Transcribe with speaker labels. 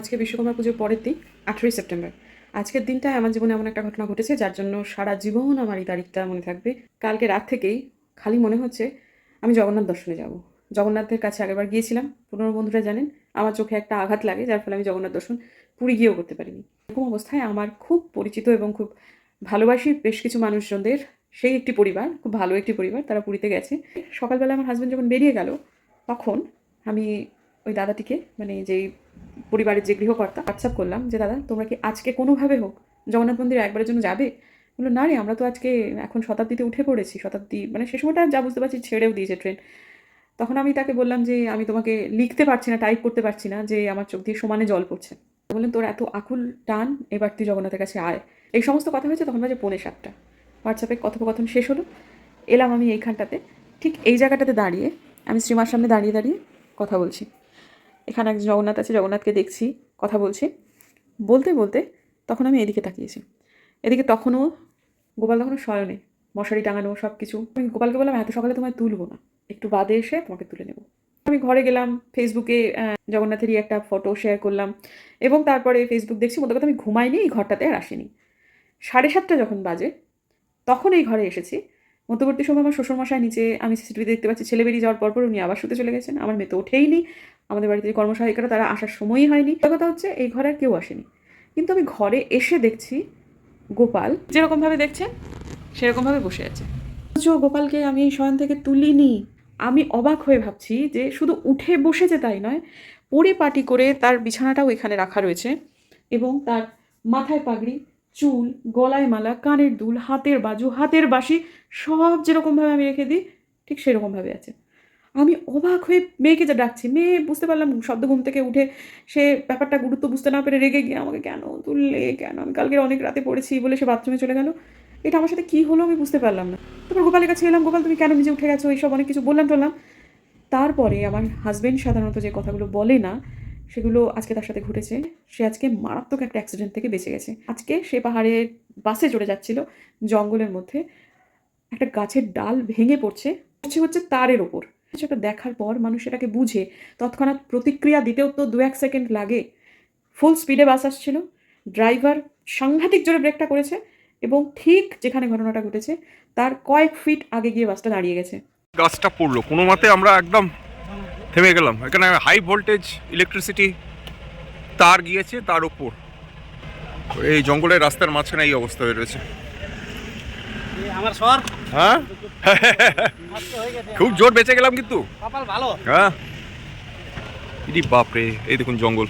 Speaker 1: আজকে বিশ্বকর্মা পুজোর পরের দিন, আঠেরোই সেপ্টেম্বর। আজকের দিনটায় আমার জীবনে এমন একটা ঘটনা ঘটেছে, যার জন্য সারা জীবন আমার এই তারিখটা মনে থাকবে। কালকে রাত থেকেই খালি মনে হচ্ছে আমি জগন্নাথ দর্শনে যাব। জগন্নাথের কাছে আগেরবার গিয়েছিলাম, পুরনো বন্ধুরা জানেন, আমার চোখে একটা আঘাত লাগে, যার ফলে আমি জগন্নাথ দর্শন পুরী গিয়েও করতে পারিনি। এরকম অবস্থায় আমার খুব পরিচিত এবং খুব ভালোবাসি বেশ কিছু মানুষজনদের, সেই একটি পরিবার, খুব ভালো একটি পরিবার, তারা পুরীতে গেছে। সকালবেলা আমার হাজব্যান্ড যখন বেরিয়ে গেল, তখন আমি ওই দাদাটিকে মানে যেই পরিবারের যে গৃহকর্তা হোয়াটসঅ্যাপ করলাম যে, দাদা, তোমরা কি আজকে কোনোভাবে হোক জগন্নাথ মন্দিরে একবারের জন্য যাবে? বলল, না রে, আমরা তো আজকে এখন শতাব্দীতে উঠে পড়েছি, শতাব্দী মানে সে সময়টা যা বুঝতে পারছি ছেড়েও দিয়েছে ট্রেন তখন আমি তাকে বললাম যে, আমি তোমাকে লিখতে পারছি না টাইপ করতে পারছি না যে, আমার চোখ দিয়ে সমানে জল পড়ছে। বললেন, তোর এত আকুল টান, এবার তুই জগন্নাথের কাছে আয়। এই সমস্ত কথা হয়েছে তখন বাজে পৌনে সাতটা। হোয়াটসঅ্যাপে কথোপকথন শেষ হলো। এলাম আমি এইখানটাতে। ঠিক এই জায়গাটাতে দাঁড়িয়ে আমি শ্রীমার সামনে দাঁড়িয়ে দাঁড়িয়ে কথা বলছি। এখানে একজন জগন্নাথ আছে, জগন্নাথকে দেখছি, কথা বলছি। বলতে বলতে তখন আমি এদিকে তাকিয়েছি। এদিকে তখনও গোপাল তখনও শয়নে, মশারি টাঙানো সব কিছু আমি গোপালকে বললাম, এত সকালে তোমায় তুলবো না। একটু বাদে এসে তোমাকে তুলে নেব। আমি ঘরে গেলাম ফেসবুকে জগন্নাথেরই একটা ফটো শেয়ার করলাম এবং তারপরে ফেসবুক দেখছি মতো কথা আমি ঘুমাইনি, এই ঘরটাতে আর আসিনি। সাড়ে সাতটা যখন বাজে, তখন এই ঘরে এসেছি। মধ্যবর্তী সময় আমার শ্বশুরমশাই নিচে, আমি সিসিটিভি দেখতে পাচ্ছি, ছেলে বেরিয়ে যাওয়ার পর পর উনি আবার শুতে চলে গেছেন। আমার মেয়ে তো ওঠেই ওঠেইনি আমাদের বাড়িতে যে কর্মসহায়িকারা, তারা আসার সময়ই হয়নি। কথা হচ্ছে, এই ঘরে আর কেউ আসেনি। কিন্তু আমি ঘরে এসে দেখছি গোপাল। যেরকমভাবে দেখছেন সেরকমভাবে বসে আছে। অথচ গোপালকে আমি শয়ন থেকে তুলিনি। আমি অবাক হয়ে ভাবছি যে শুধু উঠে বসেছে তাই নয়, পরিপাটি করে তার বিছানাটাও এখানে রাখা রয়েছে এবং তার মাথায় পাগড়ি, চুল, গলায় মালা, কানের দুল, হাতের বাজু, হাতের বাঁশি, সব যেরকমভাবে আমি রেখে দিই, ঠিক সেরকমভাবে আছে। আমি অবাক হয়ে মেয়েকে যা ডাকছি। মেয়ে, বুঝতে পারলাম শব্দ ঘুম থেকে উঠে সে ব্যাপারটা গুরুত্ব বুঝতে না পেরে রেগে গিয়ে আমাকে কেন তুললে, কেন? আমি কালকে অনেক রাতে পড়েছি বলে সে বাথরুমে চলে গেল। এটা আমার সাথে কী হলো আমি বুঝতে পারলাম না। তারপর গোপালের কাছে এলাম, গোপাল, তুমি কেন নিজে উঠে গেছো? এইসব অনেক কিছু বললাম টললাম। তারপরে আমার হাজবেন্ড সাধারণত যে কথাগুলো বলে না, সেগুলো আজকে তার সাথে ঘটেছে। সে আজকে মারাত্মক একটা অ্যাক্সিডেন্ট থেকে বেঁচে গেছে। আজকে সে পাহাড়ে বাসে চড়ে যাচ্ছিল জঙ্গলের মধ্যে। একটা গাছের ডাল ভেঙে পড়ছে। পড়ছে হচ্ছে তারের ওপর। সেটা দেখার পর মানুষ এটাকে বুঝে, তৎক্ষণাৎ প্রতিক্রিয়া দিতেও তো দু এক সেকেন্ড লাগে। ফুল স্পিডে বাস আসছিল ড্রাইভার সাংঘাতিক জোরে ব্রেকটা করেছে এবং ঠিক যেখানে ঘটনাটা ঘটেছে, তার কয়েক ফিট আগে গিয়ে বাসটা দাঁড়িয়ে গেছে।
Speaker 2: গাছটা পড়ল, কোনো মতে আমরা একদম থেমে গেলাম। এখানে হাই ভোল্টেজ ইলেকট্রিসিটি তার গিয়েছে, তার উপর। এই জঙ্গলের রাস্তার মাঝখানে এই অবস্থা হয়ে রয়েছে।
Speaker 3: আমার সর
Speaker 2: হ্যাঁ? খুব জোর বেঁচে গেলাম কিন্তু।
Speaker 3: কপাল ভালো।
Speaker 2: হ্যাঁ? ইদি বাপরে এই দেখুন জঙ্গল।